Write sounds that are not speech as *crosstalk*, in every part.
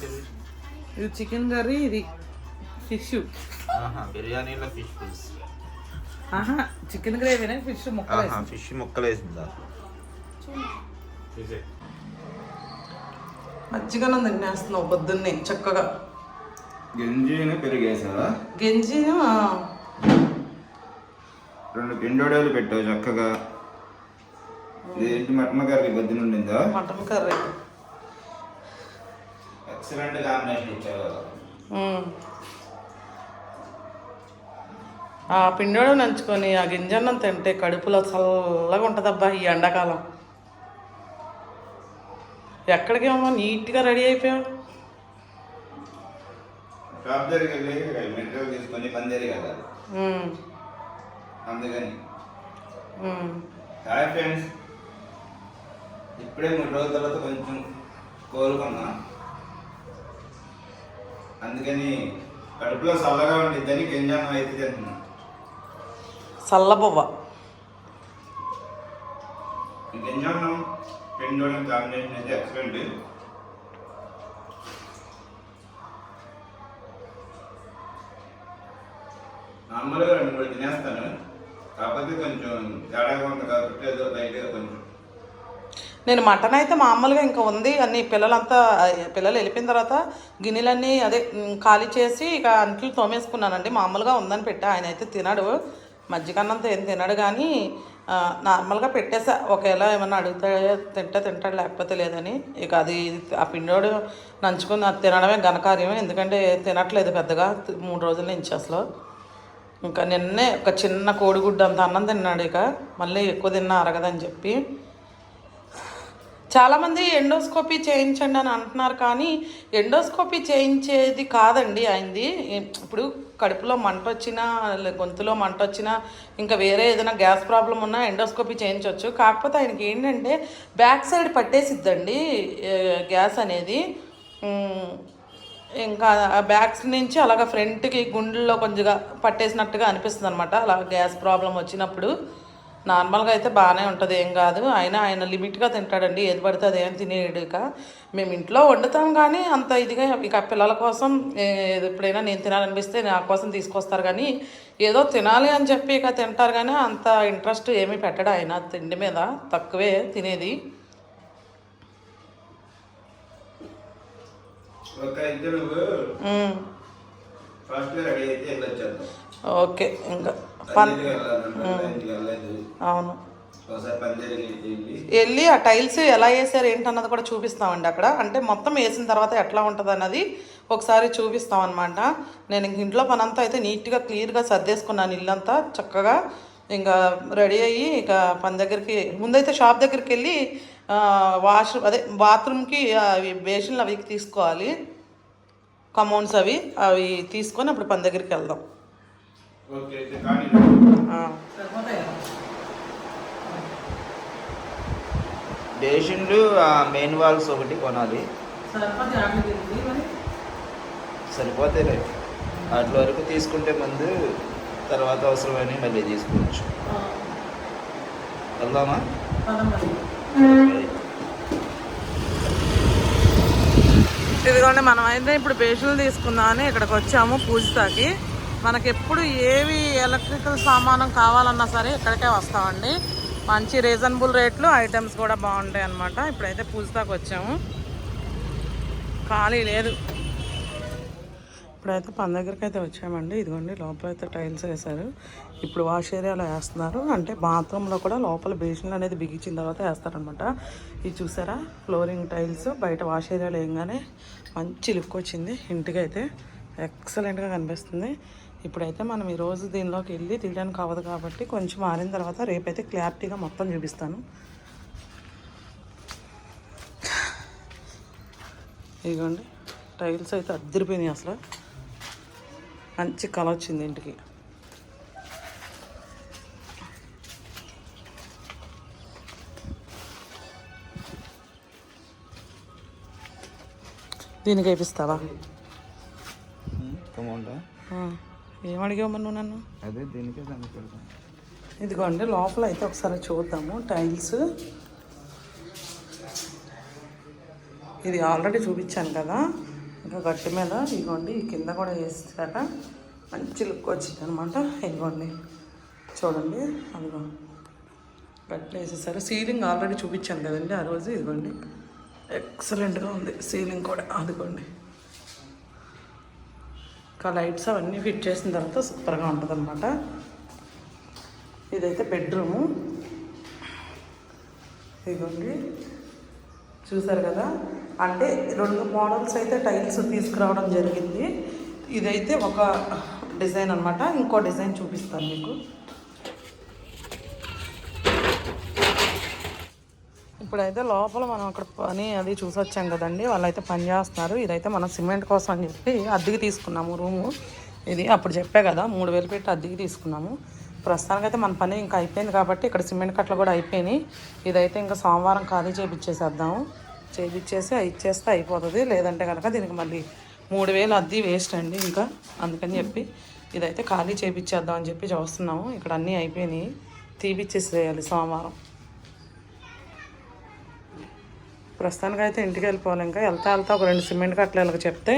ఇది? Chicken curry ఇది fish. ఆహా బిర్యానీలో ఫిష్ పులుసు. ఆహా చికెన్ గ్రేవీనే ఫిష్ ముక్కలు ఫిష్ ముక్కలు వేసిందా మజ్జిగనం తినేస్తున్నావు పొద్దున్నే చక్కగా. గంజిని పెరిగేసావా? గెంజి ఆ, రెండు పిండోడలు పెట్టావు చక్కగా. ఏంటి మటన్ కర్రీ? బొద్దున ఉండిందా? Mutton curry. ఎక్సలెంట్ కాంబినేషన్ ఇచ్చావు ఉమ్. ఆ పిండోడు నంచుకొని ఆ గింజన్నం తింటే కడుపులో చల్లగా ఉంటుందబ్బా ఈ ఎండాకాలం. ఎక్కడికేమో నీట్గా రెడీ అయిపోయావు. షాప్ దగ్గరికి వెళ్ళి మెటీరియల్ తీసుకొని కదా ఉమ్, అందుకని. హాయ్ ఫ్రెండ్స్ ఇప్పుడే మూడు రోజుల తర్వాత కొంచెం కోరుకున్నా అందుకని కడుపులో చల్లగా ఉండిద్దని గింజానం అయితే తింటున్నా చల్లబువ్వ ఈ గింజానం పెండోడం కాంబినేషన్ అయితే ఎక్సలెంట్ నార్మల్గా రెండు మూడు తినేస్తాను. కాకపోతే కొంచెం తేడాగా ఉంది కాబట్టి ఏదో లైట్గా కొంచెం నేను మటన్ అయితే మామూలుగా ఇంకా ఉంది. అన్ని పిల్లలంతా పిల్లలు వెళ్ళిపోయిన తర్వాత గిన్నెలన్నీ అదే ఖాళీ చేసి ఇక అంట్లు తోమేసుకున్నానండి. మామూలుగా ఉందని పెట్టా. ఆయన అయితే తినడు. మజ్జిగన్నంత ఏం తినడు కానీ నార్మల్గా పెట్టేసా. ఒకవేళ ఏమన్నా అడిగితే తింటే తింటాడు లేకపోతే లేదని. ఇక అది ఆ పిండోడు నంచుకుని అది తినడమే ఘనకార్యం ఎందుకంటే తినట్లేదు పెద్దగా. మూడు రోజుల నుంచి అసలు. ఇంకా నిన్నే ఒక చిన్న కోడిగుడ్డు అంత అన్నం తిన్నాడు ఇక. మళ్ళీ ఎక్కువ తిన్నా అరగదని చెప్పి. చాలామంది ఎండోస్కోపీ చేయించండి అని అంటున్నారు కానీ ఎండోస్కోపీ చేయించేది కాదండి ఆయనది ఇప్పుడు కడుపులో మంట వచ్చినా గొంతులో మంట వచ్చినా ఇంకా వేరే ఏదైనా గ్యాస్ ప్రాబ్లం ఉన్నా ఎండోస్కోపీ చేయించవచ్చు కాకపోతే ఆయనకి ఏంటంటే బ్యాక్ సైడ్ పట్టేసిద్దండి గ్యాస్ అనేది. ఇంకా ఆ బ్యాక్స్ నుంచి అలాగ ఫ్రంట్కి గుండెల్లో కొంచెంగా పట్టేసినట్టుగా అనిపిస్తుంది అనమాట అలా గ్యాస్ ప్రాబ్లం వచ్చినప్పుడు. నార్మల్గా అయితే బాగానే ఉంటుంది ఏం కాదు. అయినా ఆయన లిమిట్గా తింటాడండి ఏది పడితే అది ఏం తినేడు ఇక మేము ఇంట్లో వండుతాం కానీ అంత ఇదిగా ఇక పిల్లల కోసం ఎప్పుడైనా నేను తినాలనిపిస్తే నా కోసం తీసుకొస్తారు కానీ ఏదో తినాలి అని చెప్పి ఇక తింటారు కానీ అంత ఇంట్రెస్ట్ ఏమీ పెట్టడు ఆయన తిండి మీద తక్కువే తినేది. ఓకే ఇంకా. అవును. వెళ్ళి ఆ టైల్స్ ఎలా వేసారు ఏంటన్నది కూడా చూపిస్తామండి అక్కడ. అంటే మొత్తం వేసిన తర్వాత ఎట్లా ఉంటుంది అన్నది ఒకసారి చూపిస్తాం అనమాట నేను ఇంక ఇంట్లో పనంతా అయితే నీట్గా క్లియర్గా సర్దేసుకున్నాను ఇల్లంతా. చక్కగా ఇంకా రెడీ అయ్యి ఇక పని దగ్గరికి ముందైతే షాప్ దగ్గరికి వెళ్ళి వాష్ అదే బాత్రూమ్కి అవి బేషన్లు అవి తీసుకోవాలి. కమౌండ్స్ అవి అవి తీసుకొని అప్పుడు పని దగ్గరికి వెళ్దాం. బేషన్లు మెయిన్ వాల్స్ ఒకటి కొనాలి. సరిపోతే రైట్ వాటి వరకు తీసుకుంటే ముందు తర్వాత అవసరమని మళ్ళీ తీసుకోవచ్చు. వెళ్దామా? ఇదిగోండి మనం అయితే ఇప్పుడు బేషన్లు తీసుకుందామని ఇక్కడికి వచ్చాము పూజితాకి మనకి ఎప్పుడు ఏవి ఎలక్ట్రికల్ సామానం కావాలన్నా సరే ఇక్కడికే వస్తామండి. మంచి రీజనబుల్ రేట్లు ఐటమ్స్ కూడా బాగుంటాయి అన్నమాట. ఇప్పుడైతే పూజతాకు వచ్చాము. ఖాళీ లేదు. ఇప్పుడైతే పని దగ్గరికి అయితే వచ్చామండి. ఇదిగోండి లోపల అయితే టైల్స్ వేశారు. ఇప్పుడు వాష్ ఏరియాలో వేస్తున్నారు. అంటే బాత్రూంలో కూడా లోపల బేసిన్లు అనేది బిగించిన తర్వాత వేస్తారనమాట ఇది చూసారా? Flooring tiles. బయట వాష్ ఏరియాలో వేయగానే మంచి లుక్ వచ్చింది. ఇంటికి అయితే ఎక్సలెంట్గా కనిపిస్తుంది. ఇప్పుడైతే మనం ఈరోజు దీనిలోకి వెళ్ళి తీయడానికి అవ్వదు కాబట్టి కొంచెం మారిన తర్వాత రేపైతే క్లారిటీగా మొత్తం చూపిస్తాను. ఇదిగోండి టైల్స్ అయితే అద్దరిపోయినాయి అసలు. మంచి కళ వచ్చింది ఇంటికి. దీనికి వేపిస్తావా? ఏం అడిగావు నువ్వు నన్ను? అదే దీనికే ఇదిగోండి లోపల అయితే ఒకసారి చూద్దాము. టైల్స్. ఇది ఆల్రెడీ చూపించాను కదా. ఇంకా గట్టి మీద ఇదిగోండి ఈ కింద కూడా వేసాక మంచి లుక్ వచ్చింది అనమాట ఇదిగోండి చూడండి. అదిగో గట్టి వేసేసారు. సీలింగ్ ఆల్రెడీ చూపించాను కదండి ఆ రోజు. ఇదిగోండి ఎక్సలెంట్గా ఉంది. సీలింగ్ కూడా అదిగోండి. ఇంకా లైట్స్ అవన్నీ ఫిట్ చేసిన తర్వాత సూపర్గా ఉంటుంది అనమాట ఇదైతే బెడ్రూము. ఇదిగోండి. చూసారు కదా? అంటే రెండు మోడల్స్ అయితే టైల్స్ తీసుకురావడం జరిగింది. ఇదైతే ఒక డిజైన్ అనమాట ఇంకో డిజైన్ చూపిస్తాను మీకు. ఇప్పుడైతే లోపల మనం అక్కడ పని అది చూసి వచ్చాం కదండి. వాళ్ళైతే పని చేస్తున్నారు. ఇదైతే మనం సిమెంట్ కోసం అని చెప్పి అద్దెకి తీసుకున్నాము రూము. ఇది అప్పుడు చెప్పే కదా మూడు వేలు పెట్టి అద్దెకి తీసుకున్నాము. ప్రస్తుతానికైతే మన పని ఇంకా అయిపోయింది కాబట్టి ఇక్కడ సిమెంట్ కట్టలు కూడా అయిపోయినాయి. ఇదైతే ఇంకా సోమవారం ఖాళీ చేపించేసేద్దాము చేపించేసి ఇచ్చేస్తే అయిపోతుంది. లేదంటే కనుక దీనికి మళ్ళీ మూడు వేలు అద్దె వేస్ట్ అండి ఇంకా. అందుకని చెప్పి ఇదైతే ఖాళీ చేపించేద్దాం అని చెప్పి చూస్తున్నాము. ఇక్కడ అన్నీ అయిపోయినాయి. తీపిచ్చేసి వేయాలి సోమవారం. ప్రస్తుతానికి అయితే ఇంటికి వెళ్ళిపోవాలి ఇంకా. వెళ్తా వెళ్తా ఒక రెండు సిమెంట్ కట్టలు ఇలాగ చెప్తే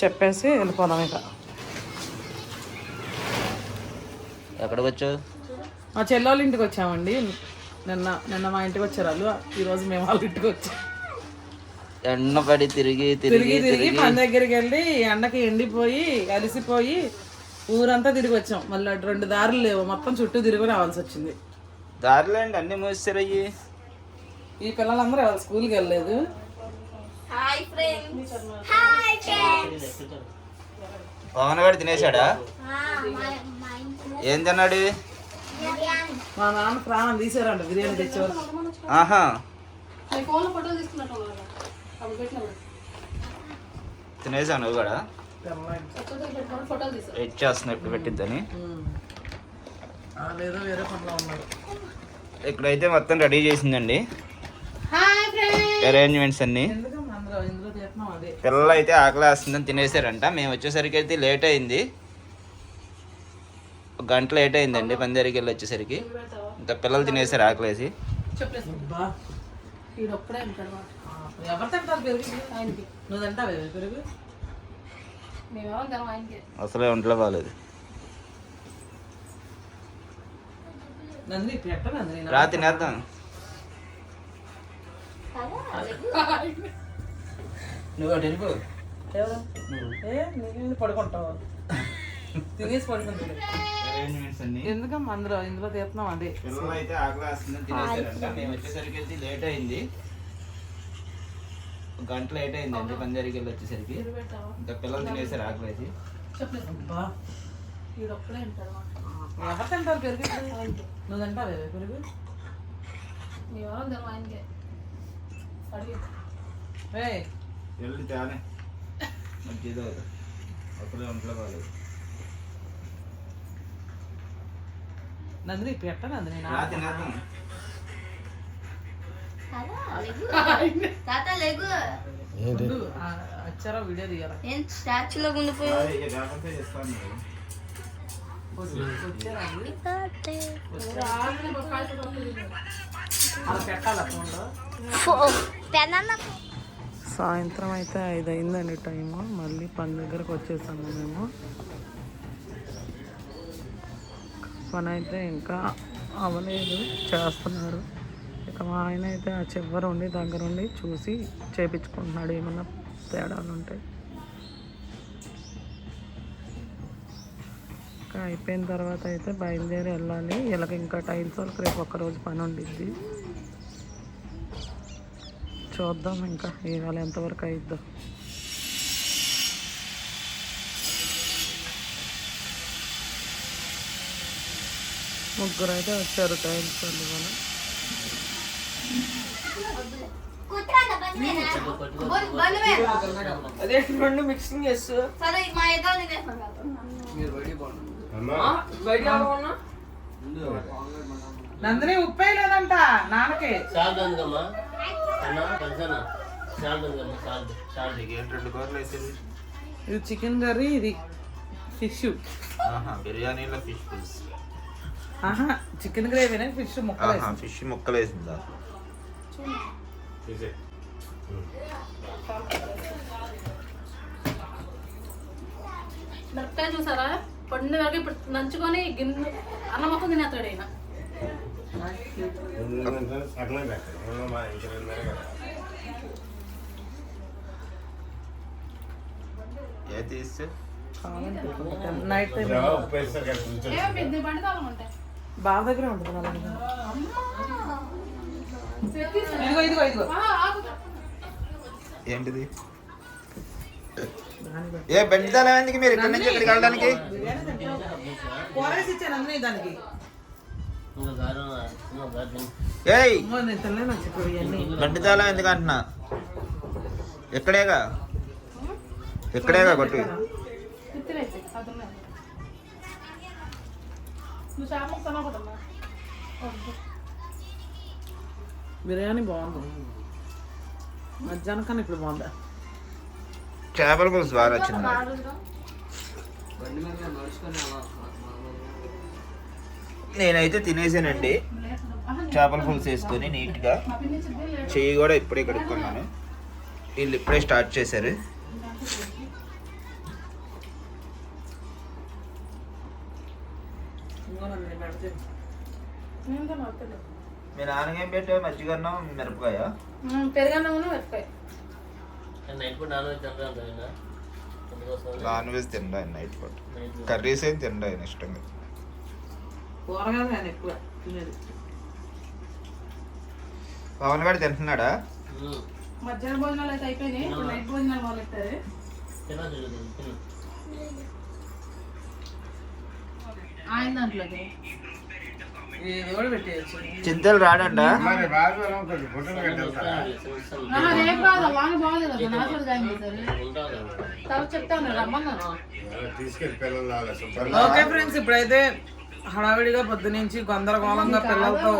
చెప్పేసి వెళ్ళిపోదాం ఇక. ఎక్కడికి వచ్చావు? మా చెల్లెళ్ళ ఇంటికి వచ్చామండి. నిన్న నిన్న మా ఇంటికి వచ్చారు వాళ్ళు. ఈరోజు మేము వాళ్ళ ఇంటికి వచ్చాం. ఎండ పడి తిరిగి తిరిగి తిరిగి పని దగ్గరికి వెళ్ళి ఎండకి ఎండిపోయి అలిసిపోయి ఊరంతా తిరిగి వచ్చాం. మళ్ళీ అటు రెండు దారులు లేవు. మొత్తం చుట్టూ తిరిగి రావాల్సి వచ్చింది. దారిలో అండి అన్ని మూసారు అయ్యి. ఈ పిల్లలందరూ ఎవరు స్కూల్కి వెళ్ళలేదు? Hi friends hi friends Pavan garu తినేశాడా? ఏం తిన్నాడు? మా నాన్న ప్రాణం తీసారంట బిర్యానీ తెచ్చేవారు ఆహా. తినేసా నువ్వు కూడా? వెయిట్ చేస్తున్నా ఇప్పుడు పెట్టిద్దని? లేదో వేరే పనిలో ఉన్నారు ఇక్కడైతే మొత్తం రెడీ చేసిందండి. అరేంజ్మెంట్స్ అన్ని. పిల్లలు అయితే ఆకలి వేస్తుందని తినేసారంట. మేము వచ్చేసరికి అయితే లేట్ అయింది. ఒక గంట లేట్ అయిందండి. పందేరికి వెళ్ళి వచ్చేసరికి. ఇంకా పిల్లలు తినేసారు ఆకలేసి అబ్బా. ఎవరు తింటారు పెరుగు? నువ్వు తింటావే పెరుగు? అసలే ఒంట్లో బాగాలేదు నందిని పెట్ట నందిని. రా తినేద్దాం. నువ్వు ఎవరు? ఏ నీకు పడుకుంటావు? తినేసి అన్ని. ఎందుకమ్మా అందులో? ఇందులో తీస్తున్నాం అదే. పిల్లలు అయితే ఆకలి వేస్తుందని తినేసారంట మేము వచ్చేసరికి అయితే లేట్ అయింది. ఒక గంట లేట్ అయిందండి పందేరికి వెళ్ళి వచ్చేసరికి. ఇంకా పిల్లలు తినేసారు ఆకలి అబ్బా. ఎవరు తింటారు పెరుగు? నువ్వు తింటావే? పెరుగు? ఏయ్, వెళ్ళి తేనే. మంచిదో అసలే ఒంట్లో బాగాలేదు నందిని పెట్ట నందిని రా తినేద్దాం *laughs* తాత లేగు. ముందు ఆ- వచ్చారా వీడియో తీయాలా? ఏం స్టాచ్యూలో ఉండిపోయి. వచ్చారా? సాయంత్రం అయితే ఐదు అయిందండి టైము. మళ్ళీ పని దగ్గరకు వచ్చేసాము మేము. పని అయితే ఇంకా అవ్వలేదు చేస్తున్నారు. ఇక మా ఆయన అయితే ఆ చివరి ఉండి దగ్గరుండి చూసి చేపించుకుంటున్నాడు. ఏమన్నా తేడాలు ఉంటాయి ఇంకా అయిపోయిన తర్వాత అయితే బయలుదేరి వెళ్ళాలి. వీళ్ళకి ఇంకా టైల్స్ వాళ్ళకి రేపు ఒక్కరోజు పని ఉండిద్ది. చూద్దాం ఇంకా ఇవాళ ఎంతవరకు అయిద్దాం. ముగ్గురు అయితే వచ్చారు టైల్స్ వాళ్ళు ఇవాళ. అదే రెండు మిక్సింగ్ చేస్తూ. బయట నందిని ఉప్పే లేదంట నాన్నకి. అన్న రెండు కూరలు వేసేది. ఇది చికెన్ కర్రీ ఇది ఫిష్. ఆహా బిర్యానీలో ఫిష్ పులుసు. ఆహా చికెన్ గ్రేవీనే ఫిష్ ముక్కలు ఫిష్ ముక్కలు వేసిందా మిరపకాయ చూసారా? పండిన వరకు ఇప్పుడు నంచుకొని గిన్నె అన్నం మొత్తం తినేస్తాడు ఆయన అట్లా పెట్టాలి మా ఇంటి రెండున్నర కదా ఏ తీస్తే నైట్ బండి బాగా దగ్గర ఉంటుంది ఇదిగో ఇదిగో ఇదిగో ఏంటిది? ఏ బెండ్ తాళం ఎందుకు మీరు ఇక్కడ నుంచి ఇక్కడికి వెళ్ళడానికి? దానికి. ఏయ్! ఎందుకు అంటున్నా? ఎక్కడేగా? ఎక్కడేగా కొట్టు. బిర్యానీ బాగుంది. మధ్యాహ్నం కన్నా ఇప్పుడు బాగుందా? చేపల పులుసు బాగా వచ్చింది? నేనైతే తినేసానండి. చేపల పులుసు వేసుకొని నీట్గా. చెయ్యి కూడా ఇప్పుడే కడుక్కున్నాను. వీళ్ళు ఇప్పుడే స్టార్ట్ చేశారు. మీ నాన్నగేం పెట్టావు? మజ్జిగన్నం మిరపకాయ? మిరపకాయ. నైట్ పూట నాన్ వెజ్ తిండా నైట్ పూట కర్రీస్ ఏం తిండా ఆయన ఇష్టంగా. కూరగాయలు నేను ఎక్కువ తినేది. పవన్ గారు తింటున్నాడా. మధ్యాహ్నం భోజనాలు అయితే అయిపోయినాయి. ఇప్పుడు నైట్ భోజనాలు మొదలెట్టారు. ఆయన దాంట్లోకి? చింతలు రాడండా? తీసుకెళ్ళి పిల్లలు ఓకే ఫ్రెండ్స్ ఇప్పుడైతే హడావిడిగా పొద్దు నుంచి గందరగోళంగా పిల్లలతో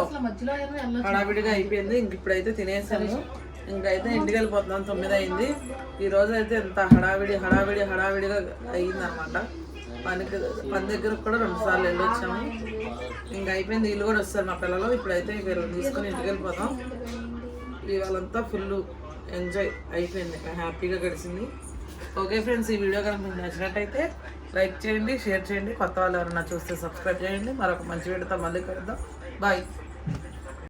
హడావిడిగా అయిపోయింది. ఇంక ఇప్పుడైతే తినేసాము. ఇంకైతే ఇంటికి వెళ్ళిపోతున్నాం తొమ్మిది అయింది ఈ రోజు అయితే ఎంత హడావిడి హడావిడి హడావిడిగా అయింది అనమాట పనికి పని దగ్గరకు కూడా రెండు సార్లు వెళ్ళొచ్చాము. ఇంక అయిపోయింది. వీళ్ళు కూడా వస్తారు మా పిల్లలు. ఇప్పుడైతే వీళ్ళని తీసుకొని ఇంటికి వెళ్ళిపోతాం ఇవాళంతా ఫుల్ ఎంజాయ్ అయిపోయింది. హ్యాపీగా గడిచింది. ఓకే ఫ్రెండ్స్ ఈ వీడియో కనుక మీకు నచ్చినట్టయితే లైక్ చేయండి షేర్ చేయండి. కొత్త వాళ్ళు ఎవరైనా చూస్తే సబ్స్క్రైబ్ చేయండి. మరొక మంచి వీడియోతో మళ్ళీ కలుద్దాం. బాయ్